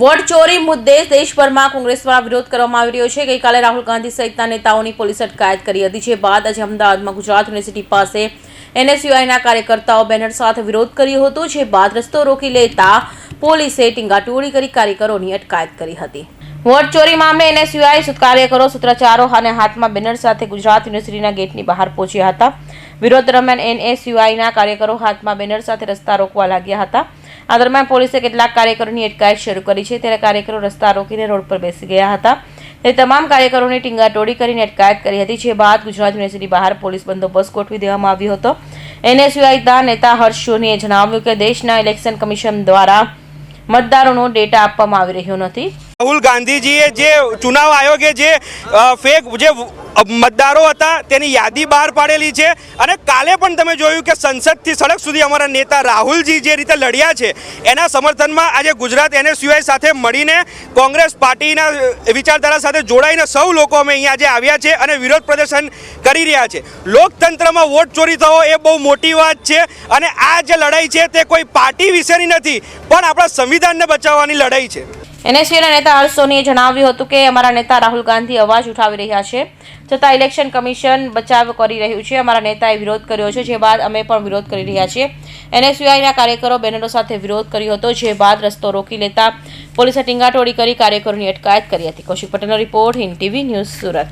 Vote ચોરી મુદ્દે દેશભરમાં કોંગ્રેસ દ્વારા વિરોધ કરવામાં આવી રહ્યો છે. ગઈકાલે રાહુલ ગાંધી સહિતના નેતાઓની પોલીસે અટકાયત કરી હતી, જે બાદ આજે અમદાવાદમાં ગુજરાત યુનિવર્સિટી પાસે એનએસયુઆઈના કાર્યકર્તાઓ બેનર સાથે વિરોધ કર્યો હતો, જે બાદ રસ્તો રોકી લેતા પોલીસે ટીંગાટોળી કરી કાર્યકરોની અટકાયત કરી હતી. વોટ ચોરી મામલે એનએસયુઆઈ કાર્યકરો સૂત્રાચારો અને હાથમાં બેનર સાથે ગુજરાત યુનિવર્સિટીના ગેટની બહાર પહોંચ્યા હતા. વિરોધ દરમિયાન એનએસયુઆઈના કાર્યકરો હાથમાં બેનર સાથે રસ્તા રોકવા લાગ્યા હતા. આ દરમિયાન પોલીસે કેટલાક કાર્યકરોની અટકાયત શરૂ કરી છે. ત્યારે કાર્યકરો રસ્તા રોકીને રોડ પર બેસી ગયા હતા. તે તમામ કાર્યકરોની ટીંગાટોડી કરીને અટકાયત કરી હતી, જે બાદ ગુજરાત યુનિવર્સિટી બહાર પોલીસ બંદોબસ્ત ગોઠવી દેવામાં આવ્યો હતો. એનએસયુઆઈના નેતા હર્ષ સોનીએ જણાવ્યું કે દેશના ઇલેક્શન કમિશન દ્વારા મતદારોનો ડેટા આપવામાં આવી રહ્યો નથી. રાહુલ ગાંધીજીએ જે ચુનાવ આયોગે જે ફેક, જે મતદારો હતા, તેની યાદી બહાર પાડેલી છે. અને કાલે પણ તમે જોયું કે સંસદથી સડક સુધી અમારા નેતા રાહુલજી જે રીતે લડ્યા છે, એના સમર્થનમાં આજે ગુજરાત એનએસયુઆઈ સાથે મળીને કોંગ્રેસ પાર્ટીના વિચારધારા સાથે જોડાઈને સૌ લોકો અમે અહીંયા આજે આવ્યા છે અને વિરોધ પ્રદર્શન કરી રહ્યા છે. લોકતંત્રમાં વોટ ચોરી થવો એ બહુ મોટી વાત છે અને આ જે લડાઈ છે તે કોઈ પાર્ટી વિશેની નથી, પણ આપણા સંવિધાનને બચાવવાની લડાઈ છે. એનએસયુના નેતા હર્ષ સોનીએ જણાવ્યું હતું કે અમારા નેતા રાહુલ ગાંધી અવાજ ઉઠાવી રહ્યા છે. છતાં ઇલેક્શન કમિશન બચાવ કરી રહ્યું છે. અમારા નેતાએ વિરોધ કર્યો છે, જે બાદ અમે પણ વિરોધ કરી રહ્યા છીએ. એનએસયુઆઈના કાર્યકરો બેનરો સાથે વિરોધ કર્યો હતો, જે બાદ રસ્તો રોકી લેતા પોલીસે ટીંગાટોળી કરી કાર્યકરોની અટકાયત કરી હતી. કૌશિક પટેલનો report Hind TV News Surat.